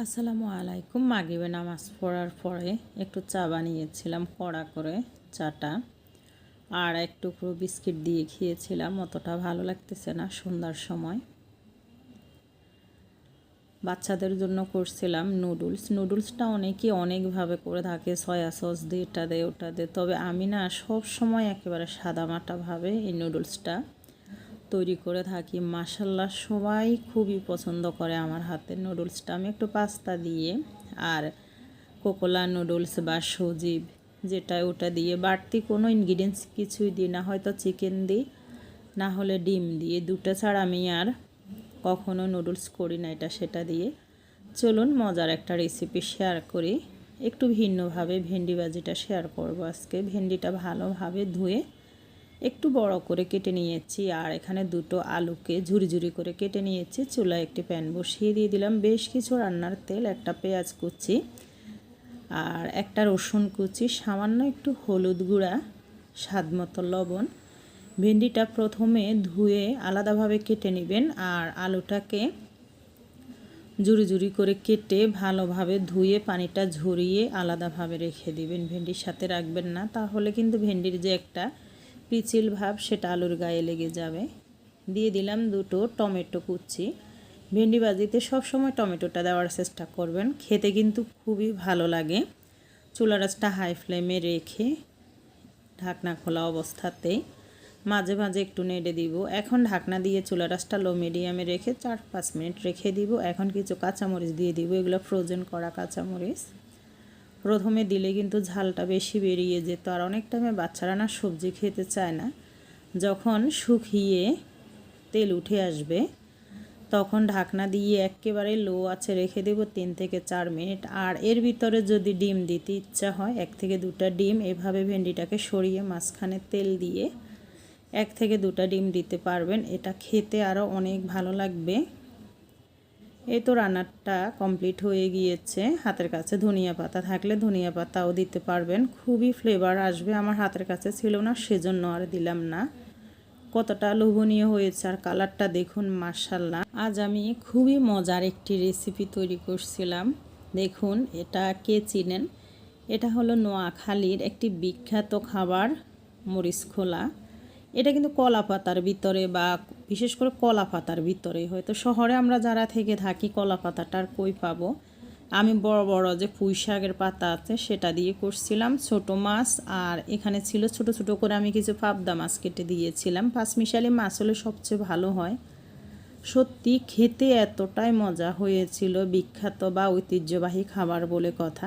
আসসালামু আলাইকুম। মাগিবে নামাজ পড়ার পরে একটু চা বানিয়েছিলাম, কড়া করে চাটা। আর এক টুকরো বিস্কিট দিয়ে খেয়েছিলাম, অতটা ভালো লাগতেছে না, সন্ধ্যার সময়। বাচ্চাদের জন্য করছিলাম নুডলস। নুডলসটা অনেকেই অনেকভাবে করে থাকে, সয়া সস দিয়ে, এটা দেয়, ওটা দেয়। তবে আমি না সব সময় একেবারে সাদামাটাভাবে এই নুডলসটা তৈরি করে থাকি। মাসাল্লাহ সবাই খুবই পছন্দ করে আমার হাতের নুডলসটা। আমি একটু পাস্তা দিয়ে আর কোকোলা নুডলস বা সজীব যেটা ওটা দিয়ে বাড়তি কোনো ইনগ্রিডিয়েন্টস কিছুই দিই না। হয়তো চিকেন দিই, না হলে ডিম দিয়ে। দুটো ছাড়া আমি আর কখনো নুডলস করি না এটা সেটা দিয়ে। চলুন মজার একটা রেসিপি শেয়ার করি। একটু ভিন্নভাবে ভেন্ডি ভাজিটা শেয়ার করব আজকে। ভেন্ডিটা ভালোভাবে ধুয়ে একটু বড় করে কেটে নিয়েছি আর এখানে দুটো আলুকে ঝুরি ঝুরি করে কেটে নিয়েছি। চুলায় একটি প্যান বসিয়ে দিয়ে দিলাম। বেশ কিছু রান্নার তেল, একটা পেঁয়াজ কুচি আর একটা রসুন কুচি, সামান্য একটু হলুদ গুঁড়া, স্বাদ মতো লবণ। ভেন্ডিটা প্রথমে ধুয়ে আলাদাভাবে কেটে নেবেন আর আলুটাকে জুড়ি জুড়ি করে কেটে ভালোভাবে ধুয়ে পানিটা ঝরিয়ে আলাদাভাবে রেখে দিবেন। ভেন্ডির সাথে রাখবেন না, তাহলে কিন্তু ভেন্ডির যে একটা পিচিল ভাব সেটা আলুর গায়ে লেগে যাবে। দিয়ে দিলাম দুটো টমেটো কুচি। ভেন্ডি ভাজিতে সবসময় টমেটোটা দেওয়ার চেষ্টা করবেন। খেতে কিন্তু খুবই ভালো লাগে। চুলা রাসটা হাই ফ্লেমে রেখে ঢাকনা খোলা অবস্থাতেই মাঝে মাঝে একটু নেড়ে দিব। এখন ঢাকনা দিয়ে চুলা রাসটা লো মিডিয়ামে রেখে চার পাঁচ মিনিট রেখে দিব। এখন কিছু কাঁচামরিচ দিয়ে দিব। এগুলো ফ্রোজেন করা কাঁচামরিচ। প্রথমে দিলে কিন্তু ঝালটা বেশি বেরিয়ে যেত আর অনেক টাইমে বাচ্চারা না সবজি খেতে চায় না। যখন শুকিয়ে তেল উঠে আসবে, তখন ঢাকনা দিয়ে একেবারে লো আছে রেখে দেব তিন থেকে চার মিনিট। আর এর ভিতরে যদি ডিম দিতে ইচ্ছা হয়, এক থেকে দুটা ডিম এভাবে ভেন্ডিটাকে সরিয়ে মাঝখানে তেল দিয়ে এক থেকে দুটা ডিম দিতে পারবেন। এটা খেতে আরও অনেক ভালো লাগবে। এই তো রান্নাটা কমপ্লিট হয়ে গিয়েছে হাতের কাছে। ধনিয়া পাতা থাকলে ধনিয়া পাতাও দিতে পারবেন। খুবই ফ্লেভার আসবে আমার হাতের কাছে ছিল না, সেজন্য আর দিলাম না। কতটা লোভনীয় হয়েছে আর কালারটা দেখুন মার্শাল্লাহ আজ আমি খুবই মজার একটি রেসিপি তৈরি করছিলাম। দেখুন, এটা কে চিনেন? এটা হলো নোয়াখালীর একটি বিখ্যাত খাবার, মরিচ খোলা। এটা কিন্তু কলা পাতার ভিতরে বা বিশেষ করে কলা পাতার ভিতরে। হয়তো শহরে আমরা যারা থেকে থাকি কলা পাতাটার কই পাবো? আমি বড় বড় যে পুঁই শাকের পাতা আছে সেটা দিয়ে করছিলাম ছোট মাছ আর এখানে ছিল ছোট ছোট করে আমি কিছু পাবদা মাছ কেটে দিয়েছিলাম। পাঁচমিশালি মাছ হলে সবচেয়ে ভালো হয়। সত্যি খেতে এতটাই মজা হয়েছিল, বিখ্যাত বা ঐতিহ্যবাহী খাবার বলে কথা।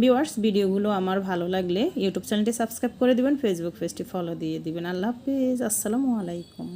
ভিওয়ার্স ভিডিওগুলো আমার ভালো লাগলে ইউটিউব চ্যানেলটি সাবস্ক্রাইব করে দেবেন, ফেসবুক পেজটি ফলো দিয়ে দিবেন। আল্লাহ হাফিজ, আসসালামু আলাইকুম।